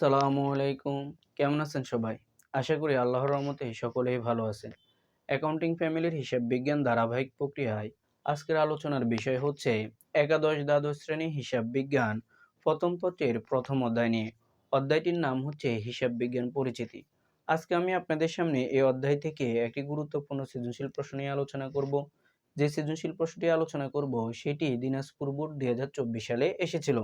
আসসালামু আলাইকুম। কেমন আছেন সবাই? আশা করি আল্লাহর রহমতে সকলেই ভালো আছেন। অ্যাকাউন্টিং ফ্যামিলির হিসাব বিজ্ঞান ধারাবাহিক প্রক্রিয়ায় আজকের আলোচনার বিষয় হচ্ছে একাদশ দ্বাদশ শ্রেণি হিসাব বিজ্ঞান প্রথম পত্রের প্রথম অধ্যায় নিয়ে। অধ্যায়টির নাম হচ্ছে হিসাব বিজ্ঞান পরিচিতি। আজকে আমি আপনাদের সামনে এই অধ্যায় থেকে একটি গুরুত্বপূর্ণ সৃজনশীল প্রশ্ন নিয়ে আলোচনা করব। যে সৃজনশীল প্রশ্নটি আলোচনা করব, সেটি দিনাজপুর বোর্ড দুই হাজার চব্বিশ সালে এসেছিল।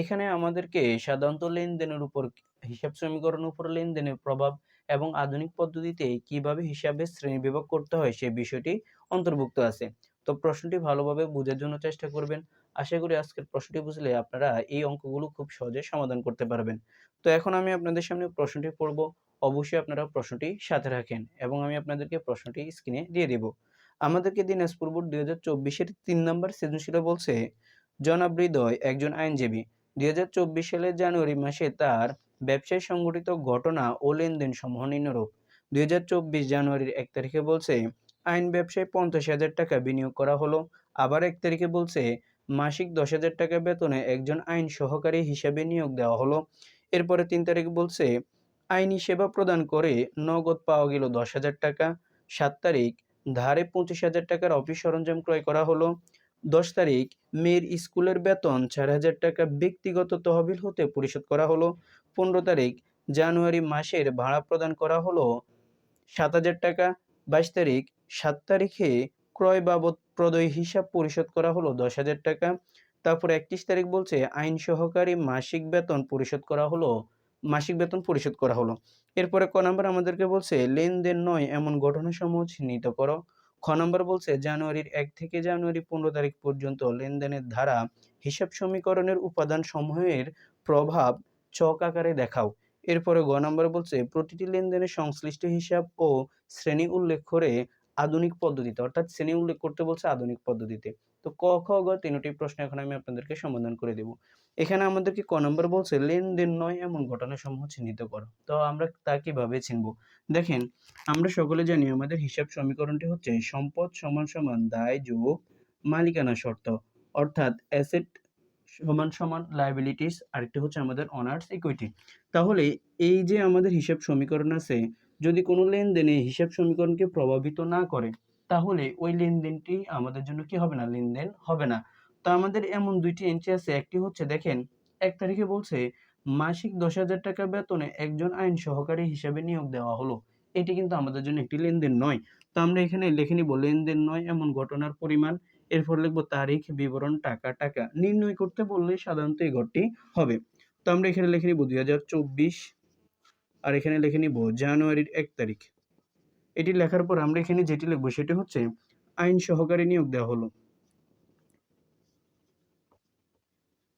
এখানে আমাদেরকে সাধারণত লেনদেনের উপর, হিসাব সমীকরণের উপর লেনদেনের প্রভাব এবং আধুনিক পদ্ধতিতে কীভাবে হিসাবে শ্রেণীবিভাগ করতে হয় সে বিষয়টি অন্তর্ভুক্ত আছে। তো প্রশ্নটি ভালোভাবে বোঝার জন্য চেষ্টা করবেন। আশা করি আজকের প্রশ্নটি বুঝলে আপনারা এই অঙ্কগুলো খুব সহজে সমাধান করতে পারবেন। তো এখন আমি আপনাদের সামনে প্রশ্নটি পড়ব। অবশ্যই আপনারা প্রশ্নটি সাথে রাখেন এবং আমি আপনাদেরকে প্রশ্নটি স্ক্রিনে দিয়ে দেব। আমাদেরকে দিনাজপুর বোর্ড দুই হাজার চব্বিশের তিন নম্বর সৃজনশীল বলছে, জনাব হৃদয় একজন আইনজীবী। দু হাজার চব্বিশ সালের জানুয়ারি মাসে তার ব্যবসায় সংঘটিত ঘটনা ও লেনদেন সমূহ নিম্নরূপ। দু হাজার চব্বিশ জানুয়ারির এক তারিখে বলছে, আইন ব্যবসায় পঞ্চাশ হাজার টাকা বিনিয়োগ করা হলো। আবার এক তারিখে বলছে, মাসিক দশ হাজার টাকা বেতনে একজন আইন সহকারী হিসাবে নিয়োগ দেওয়া হলো। এরপরে তিন তারিখ বলছে, আইনি সেবা প্রদান করে নগদ পাওয়া গেল দশ হাজার টাকা। সাত তারিখ, ধারে পঁচিশ হাজার টাকার অফিস সরঞ্জাম ক্রয় করা হলো। দশ তারিখ, মেয়ের স্কুলের বেতন চার হাজার টাকা ব্যক্তিগত তহবিল হতে পরিশোধ করা হলো। পনেরো তারিখ, জানুয়ারি মাসের ভাড়া প্রদান করা হলো সাত হাজার টাকা। বাইশ তারিখ, সাত তারিখে ক্রয় বাবদ প্রদয় হিসাব পরিশোধ করা হলো দশ হাজার টাকা। তারপর একত্রিশ তারিখ বলছে আইন সহকারী মাসিক বেতন পরিশোধ করা হলো, মাসিক বেতন পরিশোধ করা হলো। এরপরে ক নাম্বার আমাদেরকে বলছে, লেনদেন নয় এমন ঘটনাসমূহ চিহ্নিত করো। খ নম্বর বলছে, জানুয়ারির এক থেকে জানুয়ারি পনেরো তারিখ পর্যন্ত লেনদেনের ধারা হিসাব সমীকরণের উপাদান সমূহের প্রভাব চক আকারে দেখাও। এরপরে গ নম্বর বলছে, প্রতিটি লেনদেনের সংশ্লিষ্ট হিসাব ও শ্রেণি উল্লেখ করে আধুনিক পদ্ধতিতে, অর্থাৎ শ্রেণি উল্লেখ করতে বলছে আধুনিক পদ্ধতিতে। তো ক, খ, গ তিনটি প্রশ্ন এখন আমি আপনাদেরকে সমাধান করে দেব। এখানে আমাদেরকে ক নম্বর বলছে, লেনদেন নয় এমন ঘটনা সমূহ চিহ্নিত করো। তো আমরা তা কীভাবে চিনব? দেখেন, আমরা সকলে জানি আমাদের হিসাব সমীকরণটি হচ্ছে সম্পদ সমান সমান দায় যোগ মালিকানা শর্ত। অর্থাৎ অ্যাসেট সমান সমান লাইবিলিটিস আরেকটি হচ্ছে আমাদের অনার্স ইকুইটি তাহলে এই যে আমাদের হিসাব সমীকরণ আছে যদি কোনো লেনদেনে হিসাব সমীকরণকে প্রভাবিত না করে, তাহলে ওই লেনদেনটি আমাদের জন্য কি হবে না? লেনদেন হবে না। তো আমাদের এমন দুইটি এন্ট্রি আছে, একটি হচ্ছে দেখেন, এক তারিখে বলছে, মাসিক দশ হাজার টাকা বেতনে একজন আইন সহকারী হিসাবে নিয়োগ দেওয়া হলো। এটি কিন্তু আমাদের জন্য একটি লেনদেন নয়। তো আমরা এখানে লিখে নিব, লেনদেন নয় এমন ঘটনার পরিমাণ। এরপর লিখব তারিখ, বিবরণ, টাকা টাকা। নির্ণয় করতে বললে সাধারণত এই ঘরটি হবে। তো আমরা এখানে লিখে নিব দুই হাজার চব্বিশ আর এখানে লিখে নিব জানুয়ারির এক তারিখ। এটি লেখার পর আমরা এখানে যেটি লিখব সেটি হচ্ছে আইন সহকারী নিয়োগ দেওয়া হলো।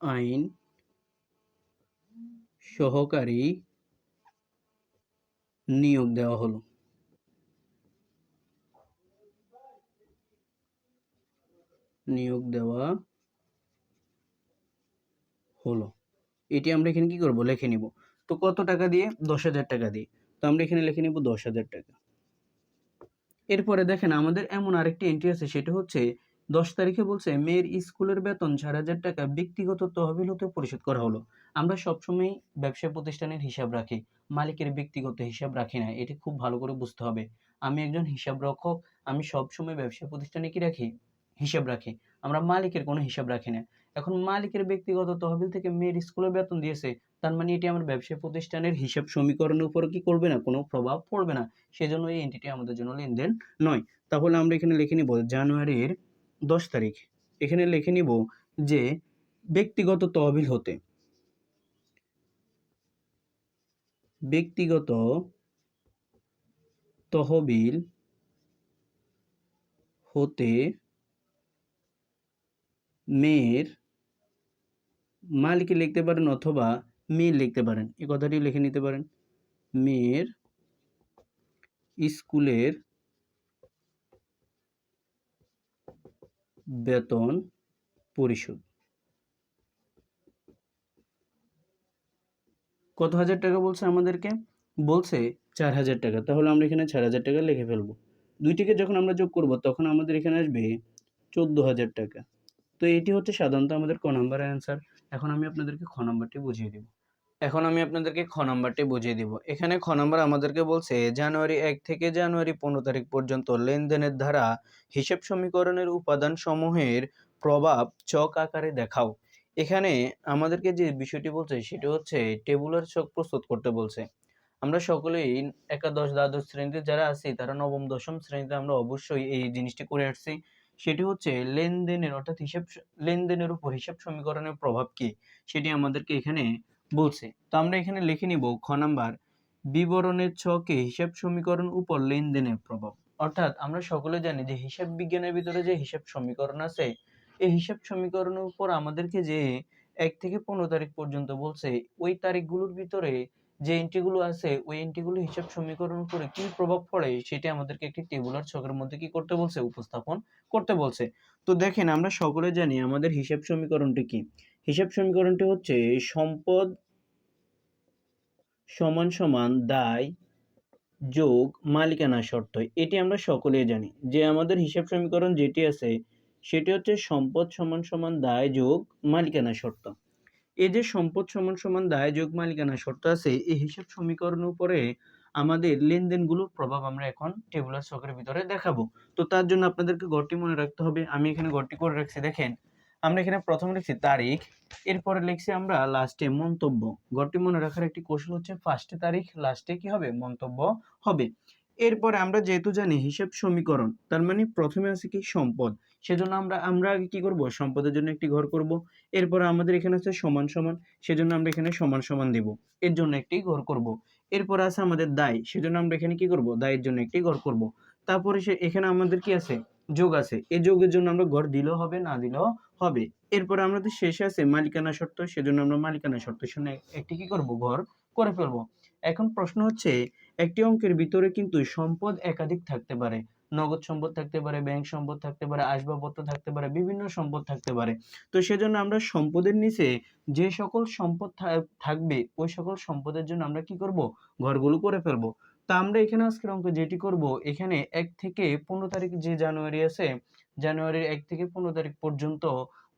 আইন সহকারী নিয়োগ দেওয়া হলো। নিয়োগ দেওয়া হলো। এটি আমরা এখানে কি করব? লিখে নিব। তো কত টাকা দিয়ে? দশ হাজার টাকা দিয়ে। তো আমরা এখানে লিখে নিব দশ হাজার টাকা। এরপরে দেখেন আমাদের এমন আরেকটি এন্ট্রি আছে, সেটা হচ্ছে দশ তারিখে বলছে, মেয়ের স্কুলের বেতন চার হাজার টাকা ব্যক্তিগত তহবিল হতে পরিশোধ করা হলো। আমরা সবসময় ব্যবসা প্রতিষ্ঠানের হিসাব রাখি, মালিকের ব্যক্তিগত হিসাব রাখি না, এটি খুব ভালো করে বুঝতে হবে। আমি একজন হিসাব রক্ষক আমি সবসময় ব্যবসা প্রতিষ্ঠানে কি রাখি? হিসাব রাখি। আমরা মালিকের কোনো হিসাব রাখি না। এখন মালিকের ব্যক্তিগত তহবিল থেকে মেয়ের স্কুলের বেতন দিয়েছে তার মানে এটি আমার ব্যবসা প্রতিষ্ঠানের হিসাব সমীকরণের উপর কি করবে না? কোনো প্রভাব পড়বে না। সেজন্য এই এন্টিটি আমাদের জন্য লেনদেন নয়। তাহলে আমরা এখানে লিখে নিব জানুয়ারির দশ তারিখ। এখানে লিখে নিব যে ব্যক্তিগত তহবিল হতে। ব্যক্তিগত তহবিল হতে মেয়ের মালিকে লিখতে পারেন অথবা মেয়ের লিখতে পারেন। এই কথাটি লিখে নিতে পারেন। মেয়ের স্কুলের বেতন পরিশোধ। কত হাজার টাকা বলছে আমাদেরকে? বলছে চার হাজার টাকা। তাহলে আমরা এখানে চার হাজার টাকা লিখে ফেলব। দুইটিকে যখন আমরা যোগ করব, তখন আমাদের এখানে আসবে চোদ্দ হাজার টাকা। তো এটি হচ্ছে সাধারণত আমাদের ক নম্বরের অ্যান্সার এখন আমি আপনাদেরকে খ নম্বরটি বুঝিয়ে দেব। এখন আমি আপনাদেরকে খ নাম্বারটি বুঝিয়ে দিব। এখানে খ নাম্বার আমাদেরকে বলছে, জানুয়ারি এক থেকে জানুয়ারি পনেরো তারিখ পর্যন্ত লেনদেনের ধারা হিসাব সমীকরণের উপাদান সমূহের প্রভাব চক আকারে দেখাও। এখানে আমাদেরকে যে বিষয়টি বলছে, সেটি হচ্ছে টেবুলার চক প্রস্তুত করতে বলছে। আমরা সকলেই একাদশ দ্বাদশ শ্রেণীতে যারা আছি, তারা নবম, দশম শ্রেণীতে আমরা অবশ্যই এই জিনিসটি করে আসছি। সেটি হচ্ছে লেনদেনের, অর্থাৎ হিসাব লেনদেনের উপর হিসাব সমীকরণের প্রভাব কি? সেটি আমাদেরকে এখানে বলছে। তো আমরা এখানে লিখে নিব খ নাম্বার, বিবরণের ছকে হিসাব সমীকরণ উপর লেনদেনের প্রভাব। অর্থাৎ আমরা সকলে জানি যে হিসাব বিজ্ঞানের ভিতরে যে হিসাব সমীকরণ আছে, এই হিসাব সমীকরণের উপর আমাদেরকে যে এক থেকে পনেরো তারিখ পর্যন্ত বলছে, ওই তারিখগুলোর ভিতরে যে এন্ট্রিগুলো আছে, ওই এন্ট্রিগুলো হিসাব সমীকরণ উপরে কি প্রভাব পড়ে, সেটা আমাদেরকে একটি টেবুলার ছকের মধ্যে কি করতে বলছে, উপস্থাপন করতে বলছে। তো দেখেন, আমরা সকলে জানি আমাদের হিসাব সমীকরণটি কি। হিসাব সমীকরণটি হচ্ছে সম্পদ সমান সমান দায় যোগ মালিকানা শর্ত। এটি আমরা সকলেই জানি। যে আমাদের হিসাব সমীকরণ যেটি আছে, সেটি হচ্ছে সম্পদ সমান সমান দায় যোগ মালিকানা শর্ত। এই যে সম্পদ সমান সমান দায় যোগ মালিকানা শর্ত আছে, এই হিসাব সমীকরণ উপরে আমাদের লেনদেনগুলোর প্রভাব আমরা এখন টেবুলার চকের ভিতরে দেখাবো। তো তার জন্য আপনাদেরকে গড়টি মনে রাখতে হবে। আমি এখানে গড়টি করে রাখছি, দেখেন। আমরা এখানে প্রথমে লিখছি তারিখ, এরপরে লিখছি আমরা লাস্টে মন্তব্য। গড়টি মনে রাখার একটি কৌশল হচ্ছে ফার্স্টে তারিখ লাস্টে কি হবে? মন্তব্য হবে। এরপরে আমরা যেহেতু জানি হিসাব সমীকরণ, তার মানে প্রথমে আছে কি সম্পদ। সেজন্য আমরা আমরা আগে কি করব? সম্পদের জন্য একটি ঘর করব। এরপর আমাদের এখানে আছে সমান সমান, সেজন্য আমরা এখানে সমান সমান দিব। এর জন্য একটি ঘর করব। এরপর আছে আমাদের দায়, সেজন্য আমরা এখানে কি করব? দায়ের জন্য একটি ঘর করব। তারপরে সে, এখানে আমাদের কি আছে? যোগ আছে। এই যোগের জন্য আমরা ঘর দিলেও হবে, না দিলেও হবে। এরপরে আমাদের শেষে আছে মালিকানা শর্ত, সেজন্য আমরা মালিকানা শর্ত শুনে একটি কি করব? ঘর করে ফেলব। এখন প্রশ্ন হচ্ছে, একটি অঙ্কের ভিতরে কিন্তু সম্পদ একাধিক থাকতে পারে। নগদ সম্পদ থাকতে পারে, ব্যাংক সম্পদ থাকতে পারে, আসবাবপত্র থাকতে পারে, বিভিন্ন সম্পদ থাকতে পারে। তো সেজন্য আমরা সম্পদের নিচে যে সকল সম্পদ থাকবে, ওই সকল সম্পদের জন্য আমরা কি করব? ঘরগুলো করে ফেলব। তা আমরা এখানে আজকের অঙ্ক যেটি করব, এখানে এক থেকে পনেরো তারিখ যে জানুয়ারি আছে জানুয়ারির এক থেকে পনেরো তারিখ পর্যন্ত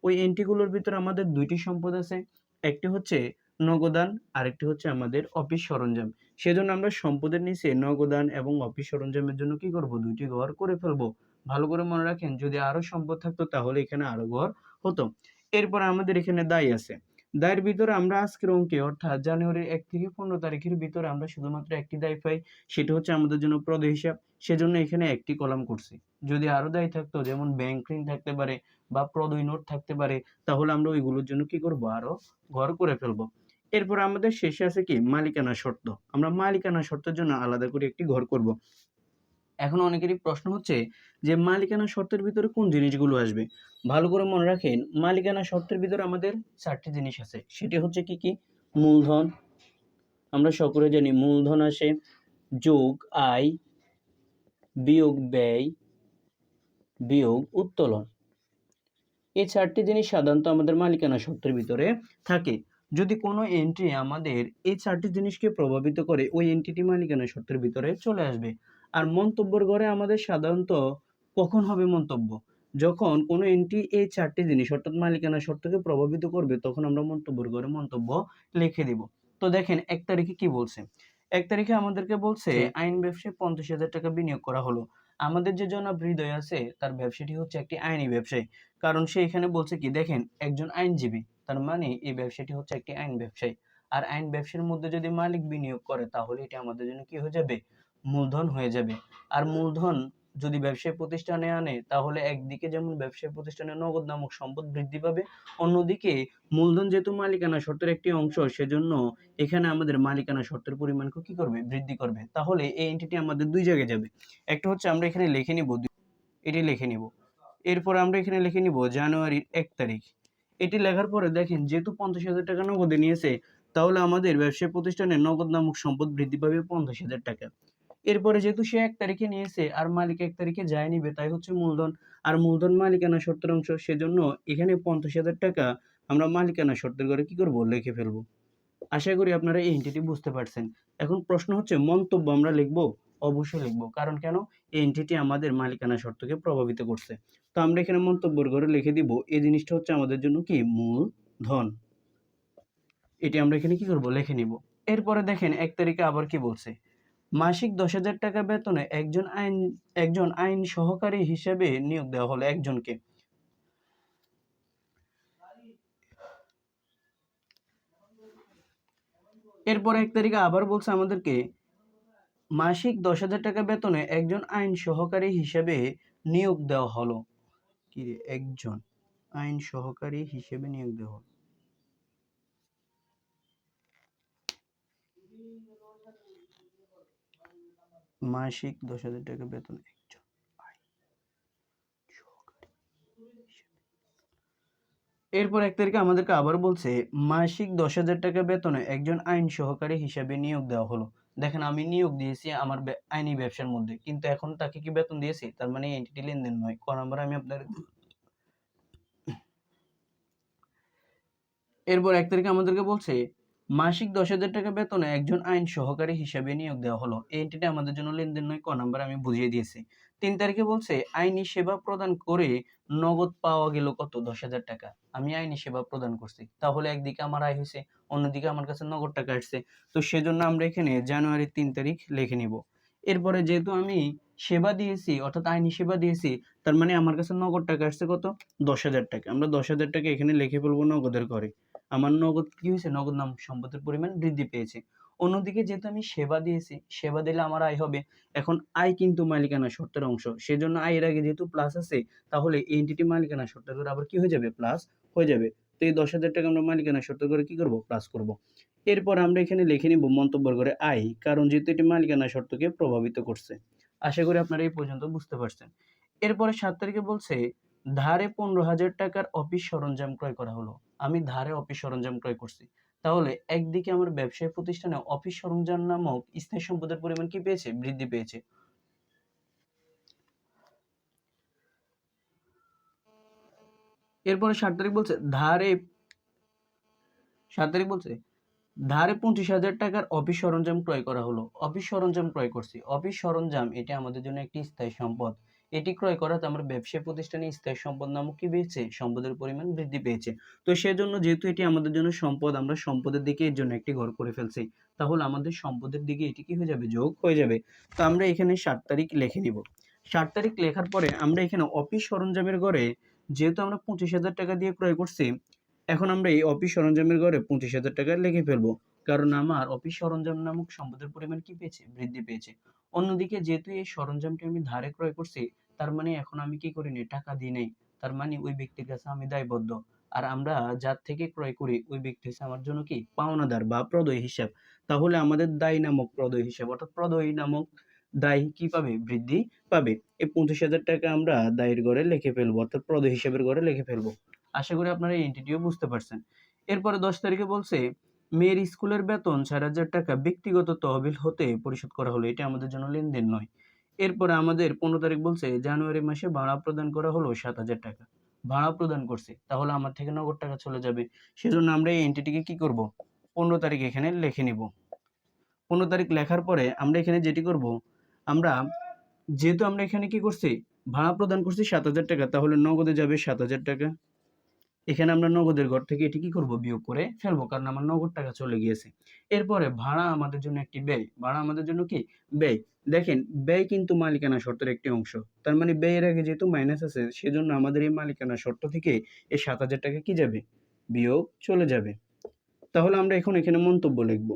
ওই এন্ট্রিগুলোর ভিতরে আমাদের দুইটি সম্পদ আছে। একটি হচ্ছে নগদান, আরেকটি হচ্ছে আমাদের অফিস সরঞ্জাম। সেজন্য আমরা সম্পদের নিচে নগদান এবং অফিস সরঞ্জামের জন্য কি করব? দুইটি ঘর করে ফেলব। ভালো করে মনে রাখেন, যদি আরও সম্পদ থাকতো তাহলে এখানে আরও ঘর হতো। এরপর আমাদের এখানে দায় আছে। দায়ের ভিতরে আমরা আজকের অঙ্কে, অর্থাৎ জানুয়ারির এক থেকে পনেরো তারিখের ভিতরে আমরা শুধুমাত্র একটি দায় পাই, সেটা হচ্ছে আমাদের জন্য প্রদ হিসাব। সেজন্য এখানে একটি কলাম করছি। যদি আরও দায় থাকতো, যেমন ব্যাংক ঋণ থাকতে পারে বা প্রদয় নোট থাকতে পারে, তাহলে আমরা ওইগুলোর জন্য কি করব? আরও ঘর করে ফেলব। এরপর আমাদের শেষে আছে কি? মালিকানা শর্ত। আমরা মালিকানা শর্তের জন্য আলাদা করে একটি ঘর করব। এখন অনেকেরই প্রশ্ন হচ্ছে যে মালিকানা শর্তের ভিতরে কোন জিনিসগুলো আসবে? ভালো করে মনে রাখেন, মালিকানা শর্তের ভিতরে আমাদের চারটি জিনিস আছে। সেটি হচ্ছে কি কি? মূলধন। আমরা সকলে জানি মূলধন আসে, যোগ, আয়, বিয়োগ, ব্যয়, বিয়োগ, উত্তোলন। এই চারটি জিনিস সাধারণত আমাদের মালিকানা শর্তের ভিতরে থাকে। যদি কোনো এন্ট্রি আমাদের এই চারটি জিনিসকে প্রভাবিত করে, ওই এন্ট্রিটি মালিকানা শর্তের ভিতরে চলে আসবে। আর মন্তব্যের ঘরে আমাদের সাধারণত কখন হবে মন্তব্য? যখন কোনো এন্ট্রি এই চারটি জিনিস অর্থাৎ মালিকানা শর্তকে প্রভাবিত করবে তখন আমরা মন্তব্যের ঘরে মন্তব্য লিখে দিব। তো দেখেন এক তারিখে কি বলছে? এক তারিখে আমাদেরকে বলছে আইন ব্যবসায় পঞ্চাশ হাজার টাকা বিনিয়োগ করা হলো। আমাদের যে জনাব হৃদয় আছে তার ব্যবসাটি হচ্ছে একটি আইনি ব্যবসায়ী। কারণ সে এখানে বলছে কি দেখেন একজন আইনজীবী তার মানে এই ব্যবসাটি হচ্ছে একটি আইন ব্যবসায়ী। আর আইন ব্যবসার মধ্যে যদি মালিক বিনিয়োগ করে তাহলে এটি আমাদের জন্য কি হয়ে যাবে? মূলধন হয়ে যাবে। আর মূলধন যদি ব্যবসায়ী প্রতিষ্ঠানে আনে, তাহলে একদিকে যেমন ব্যবসায়ী প্রতিষ্ঠানে নগদ নামক সম্পদ বৃদ্ধি পাবে, অন্যদিকে মূলধন যেহেতু মালিকানা শর্তের একটি অংশ, সেজন্য এখানে আমাদের মালিকানা শর্তের পরিমাণকে কি করবে? বৃদ্ধি করবে। তাহলে এই এন্টিটি আমাদের দুই জায়গায় যাবে। একটা হচ্ছে আমরা এখানে লিখে নিব এটি লিখে নিব। এরপর আমরা এখানে লিখে নিব জানুয়ারির এক তারিখ। এটি লেখার পরে দেখেন, যেহেতু পঞ্চাশ হাজার টাকা নগদে নিয়েছে, তাহলে আমাদের ব্যবসায়ী প্রতিষ্ঠানে নগদ নামক সম্পদ বৃদ্ধি পাবে পঞ্চাশ হাজার টাকা। এরপরে যেহেতু সে এক তারিখে নিয়েছে আর মালিক এক তারিখে যায় নিবে, তাই হচ্ছে মূলধন। আর মূলধন মালিকানা শর্তের অংশ, সেজন্য এখানে পঞ্চাশ হাজার টাকা আমরা মালিকানা শর্তের ঘরে কি করব? লিখে ফেলব। আশা করি আপনারা এই এন্টিটি বুঝতে পারছেন। এখন প্রশ্ন হচ্ছে, মন্তব্য আমরা লিখব, অবশ্যই লিখব। কারণ কেন? এই এন্টিটি আমাদের মালিকানা শর্তকে প্রভাবিত করছে। তো আমরা এখানে মন্তব্যের ঘরে লিখে দিব, এই জিনিসটা হচ্ছে আমাদের জন্য কি? মূলধন। এটি আমরা এখানে কি করব? লিখে নিব। এরপরে দেখেন, এক তারিখে আবার কি বলছে? মাসিক দশ হাজার টাকা বেতনে একজন আইন একজন আইন সহকারী হিসেবে নিয়োগ দেওয়া হলো একজনকে। এরপর এক তারিখে আবার বলছে আমাদেরকে, মাসিক দশ হাজার টাকা বেতনে একজন আইন সহকারী হিসেবে নিয়োগ দেওয়া হলো। কি একজন আইন সহকারী হিসেবে নিয়োগ দেওয়া হলো। মাসিক দশ হাজার টাকা বেতন একজন। এরপর এক তারিখে আমাদেরকে আবার বলছে, মাসিক দশ হাজার টাকা বেতনে একজন আইন সহকারী হিসেবে নিয়োগ দেওয়া হলো। দেখেন, আমি নিয়োগ দিয়েছি আমার আইনি ব্যবসার মধ্যে, কিন্তু এখন তাকে কি বেতন দিয়েছি? তার মানে এন্টিটি লেনদেন নয়। ক নাম্বার আমি আপনার এরপর এক তারিখে আমাদেরকে বলছে মাসিক দশ হাজার টাকা বেতনে একজন আইন সহকারী হিসেবে নিয়োগ দেওয়া হলো। এই এন্টিটি আমাদের জন্য লেনদেন নয়, ক নাম্বার আমি বুঝিয়ে দিয়েছি। তিন তারিখে বলছে, আইনি সেবা প্রদান করে নগদ পাওয়া গেল কত? দশ হাজার টাকা। আমি আইনি সেবা প্রদান করছি। তাহলে একদিকে আমার আয় হয়েছে, অন্যদিকে আমার কাছে নগদ টাকা আসছে। তো সেজন্য আমরা এখানে জানুয়ারি তিন তারিখ লিখে নিব। এরপরে যেহেতু আমি সেবা দিয়েছি, অর্থাৎ আইনি সেবা দিয়েছি, তার মানে আমার কাছে নগদ টাকা আসছে কত? দশ হাজার টাকা। আমরা দশ হাজার টাকা এখানে লিখে ফেলব নগদের করে আমার নগদ কি হয়েছে? নগদ নাম সম্পদের পরিমাণ বৃদ্ধি পেয়েছে। অন্যদিকে যেহেতু আমি সেবা দিয়েছি, সেবা দিলে আমার আয় হবে। এখন আয় কিন্তু মালিকানা শর্তের অংশ। সেজন্য আয়ের আগে যেহেতু প্লাস আছে, তাহলে এন্টিটি মালিকানা শর্তের করে আবার কি হয়ে যাবে? প্লাস হয়ে যাবে। তো এই দশ হাজার টাকা আমরা মালিকানা শর্ত করে কি করব? প্লাস করব। এরপর আমরা এখানে লিখে নিব মন্তব্য করে আয়, কারণ যেহেতু এটি মালিকানা শর্তকে প্রভাবিত করছে। আশা করি আপনারা এই পর্যন্ত বুঝতে পারছেন। এরপরে সাত তারিখে বলছে, ধারে পনেরো হাজার টাকার অফিস সরঞ্জাম ক্রয় করা হলো। আমি ধারে অফিস সরঞ্জাম ক্রয় করছি। তাহলে একদিকে আমার ব্যবসায়ী প্রতিষ্ঠানে অফিস সরঞ্জাম নামক স্থায়ী সম্পদের পরিমাণ কি পেয়েছে? বৃদ্ধি পেয়েছে। এরপরে সাত তারিখ বলছে, ধারে সাত তারিখ বলছে, ধারে পঁচিশ হাজার টাকার অফিস সরঞ্জাম ক্রয় করা হলো। অফিস সরঞ্জাম ক্রয় করছি। অফিস সরঞ্জাম, এটি আমাদের জন্য একটি স্থায়ী সম্পদ। এটি ক্রয় করাতে আমার ব্যবসায়ী প্রতিষ্ঠানে স্থায়ী সম্পদ নামক কি পেয়েছে? সম্পদের পরিমাণ বৃদ্ধি পেয়েছে। তো সেজন্য যেহেতু এটি আমাদের জন্য সম্পদ, আমরা সম্পদের দিকে এর জন্য একটি ঘর করে ফেলছি। তাহলে আমাদের সম্পদের দিকে এটি কি হয়ে যাবে? যোগ হয়ে যাবে। তো আমরা এখানে সাত তারিখ লিখে নিব। সাত তারিখ লেখার পরে আমরা এখানে অফিস সরঞ্জামের ঘরে যেহেতু আমরা পঁচিশ হাজার টাকা দিয়ে ক্রয় করছি, এখন আমরা এই অফিস সরঞ্জামের ঘরে পঁচিশ হাজার টাকা লিখে ফেলব। কারণ আমার অফিস সরঞ্জাম নামক সম্পদের পরিমাণ কি পেয়েছে? বৃদ্ধি পেয়েছে। অন্যদিকে যেহেতু এই সরঞ্জামটি আমি ধারে ক্রয় করছি তার মানে এখন আমি কি করিনি টাকা দিই নাই। তার মানে ওই ব্যক্তির কাছে আমি দায়বদ্ধ। আর আমরা যার থেকে ক্রয় করি, ওই ব্যক্তি হচ্ছে আমার জন্য কি? পাওনাদার বা প্রদয় হিসাব। তাহলে আমাদের দায় নামক প্রদয় হিসাব, অর্থাৎ প্রদয় নামক দায় কি পাবে বৃদ্ধি পাবে? এই পঁচিশ হাজার টাকা আমরা দায়ের ঘরে লিখে ফেলব, অর্থাৎ প্রদয় হিসাবের ঘরে লিখে ফেলব। আশা করি আপনারা এই এন্টিটিও বুঝতে পারছেন। এরপরে দশ তারিখে বলছে, মেয়ের স্কুলের বেতন চার হাজার টাকা, ব্যক্তিগত তহবিল হতে পরিশোধ করা হলো। এটা আমাদের জন্য লেনদেন নয়। এরপরে আমাদের পনেরো তারিখ বলছে, জানুয়ারি মাসে ভাড়া প্রদান করা হলো সাত হাজার টাকা। ভাড়া প্রদান করছে, তাহলে আমার থেকে নগদ টাকা চলে যাবে। সেজন্য আমরা এই এন্টিটিকে কি করব? পনেরো তারিখ এখানে লিখে নিব। পনেরো তারিখ লেখার পরে আমরা এখানে যেটি করব, আমরা যেহেতু আমরা এখানে কি করছি, ভাড়া প্রদান করছি সাত হাজার টাকা, তাহলে নগদে যাবে সাত হাজার টাকা। এখানে আমরা নগদের ঘর থেকে এটি কি করব? বিয়োগ করে ফেলব, কারণ আমার নগদ টাকা চলে গিয়েছে। এরপরে ভাড়া আমাদের জন্য একটি ব্যয়। ভাড়া আমাদের জন্য কি? ব্যয়। দেখেন, ব্যয় কিন্তু মালিকানা শর্তের একটি অংশ। তার মানে ব্যয়ের আগে যেহেতু মাইনাস আছে, সেজন্য আমাদের এই মালিকানা শর্ত থেকে এই সাত হাজার টাকা কি যাবে? বিয়োগ চলে যাবে। তাহলে আমরা এখন এখানে মন্তব্য লিখব।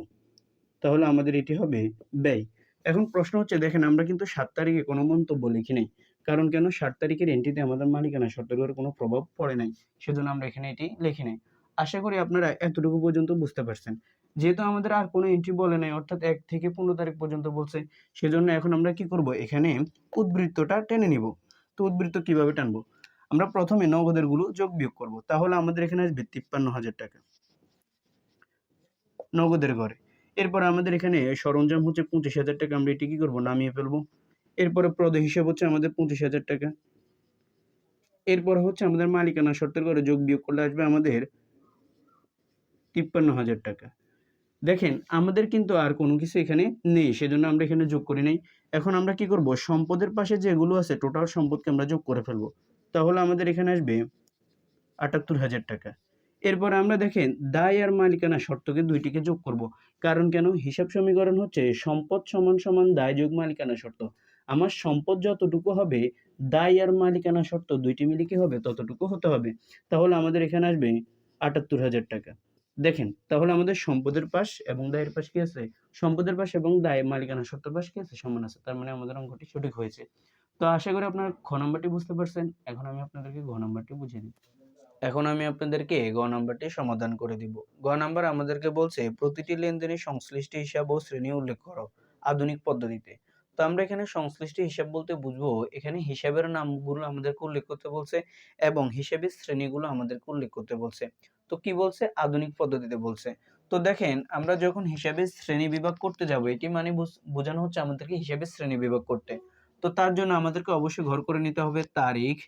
তাহলে আমাদের এটি হবে ব্যয়। এখন প্রশ্ন হচ্ছে, দেখেন, আমরা কিন্তু সাত তারিখে কোনো মন্তব্য লিখি নাই। কারণ কেন? সাত তারিখের এন্ট্রিতে আমাদের মালিকানা শর্তের উপর কোনো প্রভাব পড়ে নাই। সেজন্য আমরা এখানে এটি লিখি নাই। আশা করি আপনারা এতটুকু পর্যন্ত বুঝতে পারছেন। যেহেতু আমাদের আর কোনো এন্ট্রি বলে নাই, অর্থাৎ এক থেকে পনেরো তারিখ পর্যন্ত বলছে, সেজন্য এখন আমরা কি করব? এখানে উদ্বৃত্তটা টেনে নিব। তো উদ্বৃত্ত কীভাবে টানবো? আমরা প্রথমে নগদেরগুলো যোগ বিয়োগ করব। তাহলে আমাদের এখানে আসবে তিপ্পান্ন হাজার টাকা। নগদের ঘরে। এরপর আমাদের এখানে সরঞ্জাম হচ্ছে পঁচিশ হাজার টাকা। আমরা এটি কি করব? নামিয়ে ফেলব। এরপরে প্রদ হিসাব হচ্ছে আমাদের পঁচিশ হাজার টাকা। এরপর হচ্ছে আমাদের মালিকানা শর্তের করে যোগ বিয়োগ করলে আসবে আমাদের তিপ্পান্ন হাজার টাকা। দেখেন, আমাদের কিন্তু আর কোনো কিছু এখানে নেই, সেজন্য আমরা এখানে যোগ করি নাই। এখন আমরা কি করব? সম্পদের পাশে যেগুলো আছে টোটাল সম্পদকে আমরা যোগ করে ফেলব। তাহলে আমাদের এখানে আসবে আটাত্তর হাজার টাকা। এরপর আমরা দেখেন, দায় আর মালিকানা শর্তকে দুইটিকে যোগ করব। কারণ কেন? হিসাব সমীকরণ হচ্ছে সম্পদ সমান সমান দায় যোগ মালিকানা শর্ত। আমার সম্পদ যতটুকু হবে, দায় আর মালিকানা শর্ত দুইটি মিলে কি হবে? ততটুকু হতে হবে। তাহলে আমাদের এখানে আসবে আটাত্তর হাজার টাকা। দেখেন, তাহলে আমাদের সম্পদের পাশ এবং দায়ের পাশ কি আছে? সম্পদের পাশ এবং দায়, মালিকানা শর্তের পাশ কি আছে? সমান আছে। তার মানে আমাদের অঙ্কটি সঠিক হয়েছে। তো আশা করি আপনারা খ নাম্বারটি বুঝতে পারছেন। এখন আমি আপনাদেরকে ঘ নাম্বারটি বুঝিয়ে দিই। এখন আমি আপনাদেরকে গ নাম্বারটি সমাধান করে দিব। গ নাম্বার আমাদেরকে বলছে, প্রতিটি লেনদেনের সংশ্লিষ্ট হিসাব ও শ্রেণি উল্লেখ করো। আধুনিক পদ্ধতিতে। তো আমরা এখানে সংশ্লিষ্ট হিসাব বলতে বুঝব, এখানে হিসাবের নামগুলো আমাদেরকে উল্লেখ করতে বলছে এবং হিসাবের শ্রেণীগুলো আমাদেরকে উল্লেখ করতে বলছে। তো কি বলছে? আধুনিক পদ্ধতিতে বলছে। তো দেখেন, আমরা যখন হিসাবের শ্রেণি বিভাগ করতে যাব, এটি মানে বুঝ- বোঝানো হচ্ছে আমাদেরকে হিসাবের শ্রেণি বিভাগ করতে। তো তার জন্য আমাদেরকে অবশ্যই ঘর করে নিতে হবে তারিখ,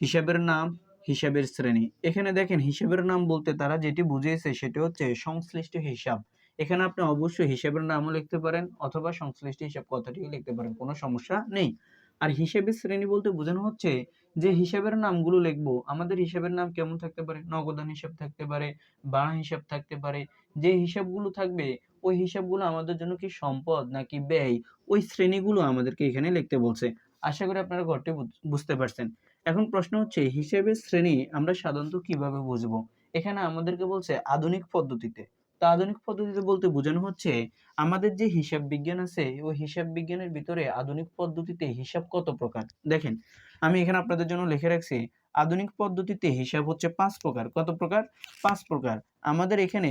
হিসাবের নাম, হিসাবের শ্রেণি। এখানে দেখেন, হিসাবের নাম বলতে তারা যেটি বুঝিয়েছে সেটি হচ্ছে সংশ্লিষ্ট হিসাব। এখানে আপনি অবশ্যই হিসাবের নামও লিখতে পারেন অথবা সংশ্লিষ্ট হিসাব কথাটিও লিখতে পারেন, কোনো সমস্যা নেই। আর হিসাবের শ্রেণি বলতে বোঝানো হচ্ছে যে হিসাবের নামগুলো লিখব, আমাদের হিসাবের নাম কেমন থাকতে পারে? নগদান হিসাব থাকতে পারে বাড়া হিসাব থাকতে পারে, যে হিসাবগুলো থাকবে, ওই হিসাবগুলো আমাদের জন্য কি সম্পদ নাকি ব্যয়, ওই শ্রেণীগুলো আমাদেরকে এখানে লিখতে বলছে। আশা করি আপনারা ঘরটি বুঝ- বুঝতে পারছেন। এখন প্রশ্ন হচ্ছে, হিসেবের শ্রেণি আমরা সাধারণত কীভাবে বুঝব? এখানে আমাদেরকে বলছে আধুনিক পদ্ধতিতে। তো আধুনিক পদ্ধতিতে বলতে বোঝানো হচ্ছে, আমাদের যে হিসাব বিজ্ঞান আছে, ওই হিসাব বিজ্ঞানের ভিতরে আধুনিক পদ্ধতিতে হিসাব কত প্রকার? দেখেন, আমি এখানে আপনাদের জন্য লিখে রাখছি, আধুনিক পদ্ধতিতে হিসাব হচ্ছে পাঁচ প্রকার। কত প্রকার? পাঁচ প্রকার। আমাদের এখানে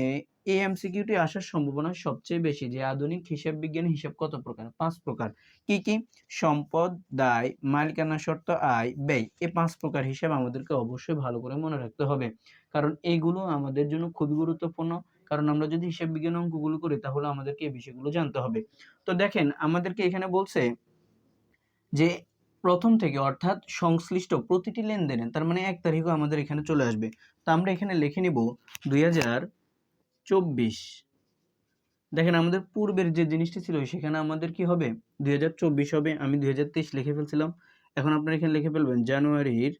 এই এমসিকিউটি আসার সম্ভাবনা সবচেয়ে বেশি যে আধুনিক হিসাব বিজ্ঞান হিসাব কত প্রকার? পাঁচ প্রকার। কি কি? সম্পদ, দায়, মালিকানা শর্ত, আয়, ব্যয় এই পাঁচ প্রকার হিসাব আমাদেরকে অবশ্যই ভালো করে মনে রাখতে হবে। কারণ এইগুলো আমাদের জন্য খুবই গুরুত্বপূর্ণ। কারণ আমরা যদি হিসাব বিজ্ঞান অঙ্কগুলো করি, তাহলে আমাদেরকে এই বিষয়গুলো জানতে হবে। তো দেখেন, আমাদেরকে এখানে বলছে যে প্রথম থেকে অর্থাৎ সংশ্লিষ্ট প্রতিটি লেনদেনে তার মানে এক তারিখও আমাদের এখানে চলে আসবে। তো আমরা এখানে লিখে নিব দুই হাজার চব্বিশ। দেখেন, আমাদের পূর্বের যে জিনিসটি ছিল, সেখানে আমাদের কি হবে? দুই হাজার চব্বিশ হবে, আমি দুই হাজার তেইশ লিখে ফেলছিলাম। এখন আপনারা এখানে লিখে ফেলবেন জানুয়ারির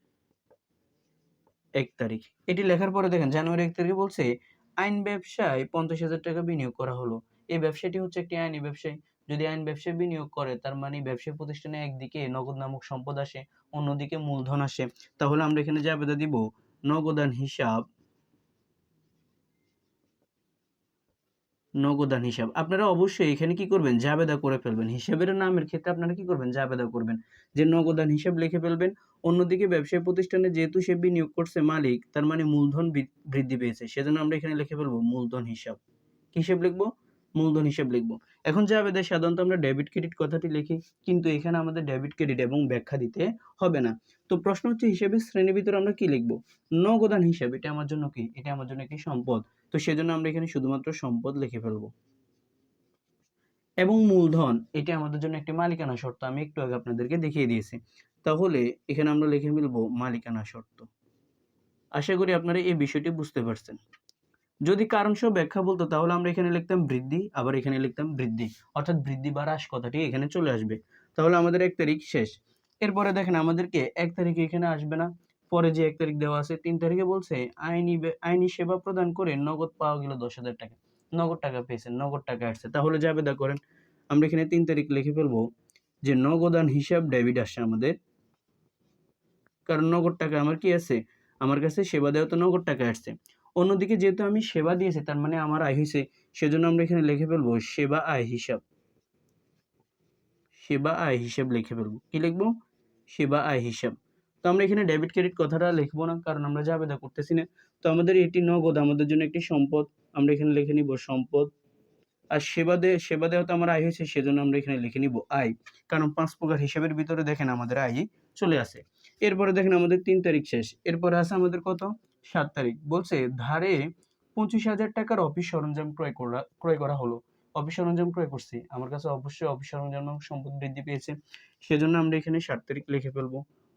এক তারিখ। এটি লেখার পরে দেখেন জানুয়ারি এক তারিখে বলছে আইন ব্যবসায় পঞ্চাশ হাজার টাকা বিনিয়োগ করা হলো। এই ব্যবসাটি হচ্ছে একটি আইনি ব্যবসায়। যদি আইন ব্যবসায় বিনিয়োগ করে, তার মানে ব্যবসায়ী প্রতিষ্ঠানে একদিকে নগদ নামক সম্পদ আসে, অন্যদিকে মূলধন আসে। তাহলে আমরা এখানে জাবেদা দিব, নগদান হিসাব নগদান হিসাব। আপনারা অবশ্যই এখানে কি করবেন? জাবেদা করে ফেলবেন। হিসাবের নামের ক্ষেত্রে আপনারা কি করবেন? জাবেদা করবেন। যে নগদান হিসাব লিখে ফেলবেন অন্যদিকে ব্যবসায়ী প্রতিষ্ঠানে যেহেতু সে বিনিয়োগ করছে মালিক, তার মানে মূলধন বৃদ্ধি পেয়েছে। সেজন্য আমরা এখানে লিখে ফেলব মূলধন হিসাব। হিসাব লিখব? মূলধন হিসাব লিখব। এখন জাবেদা সাধারণত আমরা ডেবিট ক্রেডিট কথাটি লিখি, কিন্তু এখানে আমাদের ডেবিট ক্রেডিট এবং ব্যাখ্যা দিতে হবে না। তো প্রশ্ন হচ্ছে হিসাবের শ্রেণির ভিতরে আমরা কি লিখব? নগদান হিসাব, এটা আমার জন্য কি? এটা আমার জন্য কি সম্পদ? তো সেজন্য আমরা এখানে শুধুমাত্র সম্পদ লিখে ফেলব। এবং মূলধন, এটা আমাদের জন্য একটি মালিকানা শর্ত, আমি একটু আগে আপনাদেরকে দেখিয়ে দিয়েছি। তাহলে এখানে আমরা লিখে ফেলব মালিকানা শর্ত। আশা করি আপনারা এই বিষয়টি বুঝতে পারছেন। যদি কারণ সহ ব্যাখ্যা বলতো, তাহলে আমরা এখানে লিখতাম বৃদ্ধি, আবার এখানে লিখতাম বৃদ্ধি। অর্থাৎ বৃদ্ধি বা হ্রাস কথাটি এখানে চলে আসবে। তাহলে আমাদের এক তারিখ শেষ। এরপরে দেখেন আমাদেরকে এক তারিখে এখানে আসবে না। পরে যে এক তারিখ দেওয়া আছে, তিন তারিখে বলছে, আইনি আইনি সেবা প্রদান করে নগদ পাওয়া গেল দশ হাজার টাকা। নগদ টাকা পেয়েছেন, নগদ টাকা আসছে। তাহলে জাবেদা করেন। আমরা এখানে তিন তারিখ লিখে ফেলব যে নগদান হিসাব ডেবিট আসছে আমাদের। কারণ নগদ টাকা আমার কি আছে? আমার কাছে সেবা দেওয়া তো নগদ টাকা আসছে। অন্যদিকে যেহেতু আমি সেবা দিয়েছি, তার মানে আমার আয় হয়েছে, সেজন্য আমরা এখানে লিখে ফেলব সেবা আয় হিসাব। সেবা আয় হিসাব লিখে ফেলব। কি লিখব? সেবা আয় হিসাব। তো আমরা এখানে ডেবিট ক্রেডিট কথাটা লিখব না, কারণ আমরা যা জাবেদা করতেছি না। তো আমাদের এটি নগদ, আমাদের জন্য একটি সম্পদ, আমরা এখানে লিখে নিব সম্পদ। আর সেবা দে, সেবা দেওয়া তো আমার আয় হয়েছে, সেজন্য আমরা এখানে লিখে নিব আয়। কারণ পাঁচ প্রকার হিসাবের ভিতরে দেখেন আমাদের আয় চলে আসে। এরপরে দেখেন আমাদের তিন তারিখ শেষ। এরপরে আছে আমাদের কত? সাত তারিখ। বলছে, ধারে পঁচিশ হাজার টাকার অফিস সরঞ্জাম ক্রয় করা ক্রয় করা হলো। অফিস সরঞ্জাম ক্রয় করছি। আমার কাছে অবশ্যই অফিস সরঞ্জাম সম্পদ বৃদ্ধি পেয়েছে। সেজন্য আমরা এখানে সাত তারিখ লিখে ফেলব।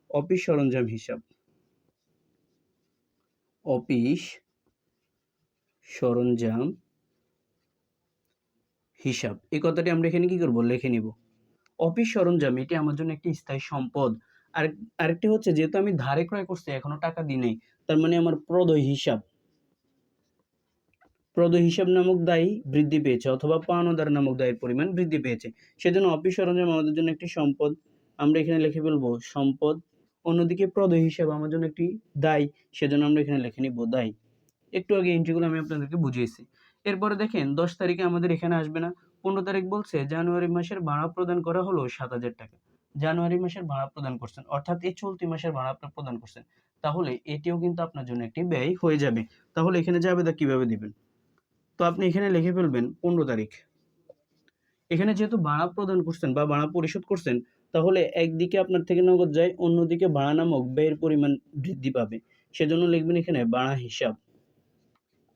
অফিস সরঞ্জাম হিসাব। অফিস সরঞ্জাম হিসাব। এই কথাটি আমরা এখানে কি করব? লিখে নিব। অফিস সরঞ্জাম, এটি আমার জন্য একটি স্থায়ী সম্পদ। আর আরেকটি হচ্ছে, যেহেতু আমি ধারে ক্রয় করছি, এখনও টাকা দিই নাই, তার মানে আমার প্রদয় হিসাব। প্রদয় হিসাব নামক দায়ী বৃদ্ধি পেয়েছে, অথবা পাওনাদার নামক দায়ের পরিমাণ বৃদ্ধি পেয়েছে। সেজন্য অফিস সরঞ্জাম আমাদের জন্য একটি সম্পদ। আমরা এখানে লিখে ফেলব, সম্পদ। অন্যদিকে প্রদয় হিসাব আমার জন্য একটি দায়, সেজন্য আমরা এখানে লিখে নিব দায়। একটু আগে এন্ট্রিগুলো আমি আপনাদেরকে বুঝিয়েছি। এরপরে দেখেন, দশ তারিখে আমাদের এখানে আসবে না। পনেরো তারিখ বলছে, জানুয়ারি মাসের ভাড়া প্রদান করা হলো সাত হাজার টাকা। জানুয়ারি মাসের ভাড়া প্রদান করছেন, অর্থাৎ এই চলতি মাসের ভাড়া আপনি প্রদান করছেন, তাহলে এটিও কিন্তু আপনার জন্য একটি ব্যয় হয়ে যাবে। তাহলে এখানে যাবেদা কীভাবে দিবেন? তো আপনি এখানে লিখে ফেলবেন পনেরো তারিখ। এখানে যেহেতু ভাড়া প্রদান করছেন বা ভাড়া পরিশোধ করছেন, তাহলে একদিকে আপনার থেকে নগদ যায়, অন্যদিকে ভাড়া নামক ব্যয়ের পরিমাণ বৃদ্ধি পাবে। সেজন্য লিখবেন এখানে ভাড়া হিসাব।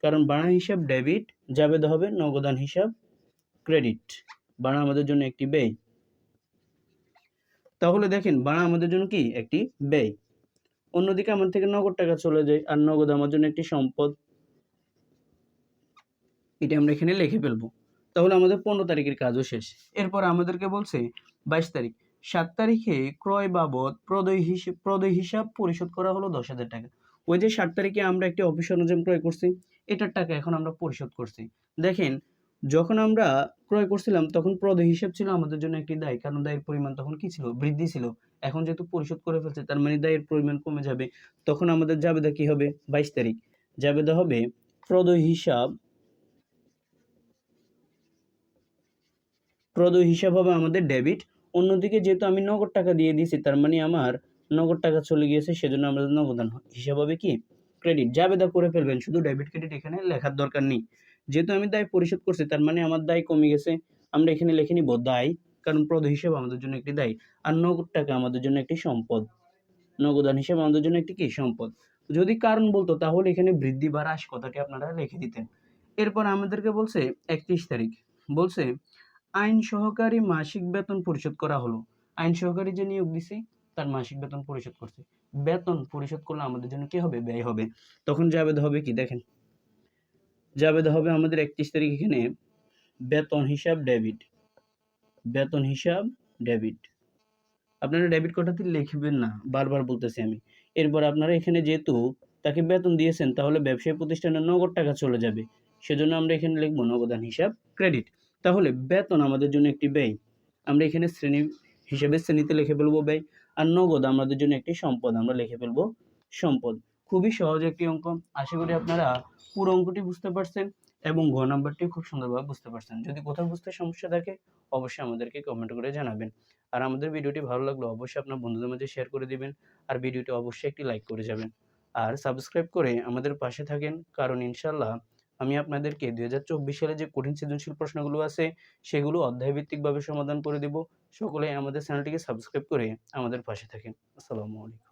কারণ ভাড়া হিসাব ডেবিট, জাবেদা হবে নগদান হিসাব, ক্রেডিট। ভাড়া আমাদের জন্য একটি ব্যয়। তাহলে দেখেন ভাড়া আমাদের জন্য কি? একটি ব্যয়। অন্যদিকে আমার থেকে নগদ টাকা চলে যায়, আর নগদ আমার জন্য একটি সম্পদ। এটা আমরা এখানে লিখে ফেলব। তাহলে আমাদের পনেরো তারিখের কাজও শেষ। এরপর আমাদেরকে বলছে বাইশ তারিখ। সাত তারিখে ক্রয় বাবদ প্রদয় হিসেব প্রদয় হিসাব পরিশোধ করা হলো দশ হাজার টাকা। ওই যে সাত তারিখে আমরা একটি অফিস সরঞ্জাম ক্রয় করছি, এটার টাকা এখন আমরা পরিশোধ করছি। দেখেন যখন আমরা ক্রয় করছিলাম, তখন প্রদয় হিসাব ছিল আমাদের জন্য একটি দায়। কারণ দায়ের পরিমাণ তখন কি ছিল? বৃদ্ধি ছিল। এখন যেহেতু পরিশোধ করে ফেলছে, তার মানে দায়ের পরিমাণ কমে যাবে। তখন আমাদের জাবেদা কি হবে? বাইশ তারিখ। জাবেদা হবে প্রদয় হিসাব। প্রদয় হিসাব হবে আমাদের ডেবিট। অন্যদিকে যেহেতু আমি নগদ টাকা দিয়ে দিয়েছি, তার মানে আমার নগদ টাকা চলে গিয়েছে, সেজন্য আমাদের নগদান হিসাব হবে কি? ক্রেডিট। জাবেদা করে ফেলবেন। শুধু ডেবিট, ক্রেডিট এখানে লেখার দরকার নেই। যেহেতু আমি দায় পরিশোধ করছি, তার মানে আমার দায় কমে গেছে। আমরা এখানে লিখে নিব দায়, কারণ প্রদ হিসাব আমাদের জন্য একটি দায়। আর নগদ টাকা আমাদের জন্য একটি সম্পদ। নগদান হিসাব আমাদের জন্য একটি কি? সম্পদ। যদি কারণ বলতো, তাহলে এখানে বৃদ্ধি বা হ্রাস কথাটি আপনারা লিখে দিতেন। এরপর আমাদেরকে বলছে একত্রিশ তারিখ। বলছে, আইন সহকারী মাসিক বেতন পরিশোধ করা হলো। আইন সহকারী যে নিয়োগ দিছে, তার মাসিক বেতন পরিশোধ করছে। বেতন পরিশোধ করলে আমাদের জন্য কি হবে? ব্যয় হবে। তখন জাবেদ হবে কি? দেখেন জাবেদ হবে আমাদের একত্রিশ তারিখ এখানে। বেতন হিসাব, ডেবিট। বেতন হিসাব, ডেবিট। আপনারা ডেবিট কথাটি লিখবেন না, বারবার বলতেছি আমি। এরপর আপনারা এখানে যেহেতু তাকে বেতন দিয়েছেন, তাহলে ব্যবসায়ী প্রতিষ্ঠানে নগদ টাকা চলে যাবে। সেজন্য আমরা এখানে লিখব নগদান হিসাব, ক্রেডিট। তাহলে বেতন আমাদের জন্য একটি ব্যয়। আমরা এখানে শ্রেণি হিসেবে শ্রেণীতে লিখে ফেলব ব্যয়। আর নগদ আমাদের জন্য একটি সম্পদ। আমরা লিখে ফেলব সম্পদ। খুবই সহজ একটি অঙ্ক। আশা করি আপনারা পুরো অঙ্কটি বুঝতে পারছেন এবং ঘ নাম্বারটি খুব সুন্দরভাবে বুঝতে পারছেন। যদি কোথাও বুঝতে সমস্যা থাকে, অবশ্যই আমাদেরকে কমেন্ট করে জানাবেন। আর আমাদের ভিডিওটি ভালো লাগলে অবশ্যই আপনার বন্ধুদের মাঝে শেয়ার করে দিবেন আর ভিডিওটি অবশ্যই একটি লাইক করে যাবেন। আর সাবস্ক্রাইব করে আমাদের পাশে থাকেন, কারণ ইনশাল্লাহ আমি আপনাদেরকে দুই হাজার চব্বিশ সালে যে কঠিন সৃজনশীল প্রশ্নগুলো আছে, সেগুলো অধ্যায়ভিত্তিকভাবে সমাধান করে দেব। সকলে আমাদের চ্যানেলটিকে সাবস্ক্রাইব করে আমাদের পাশে থাকেন। আসসালামু আলাইকুম।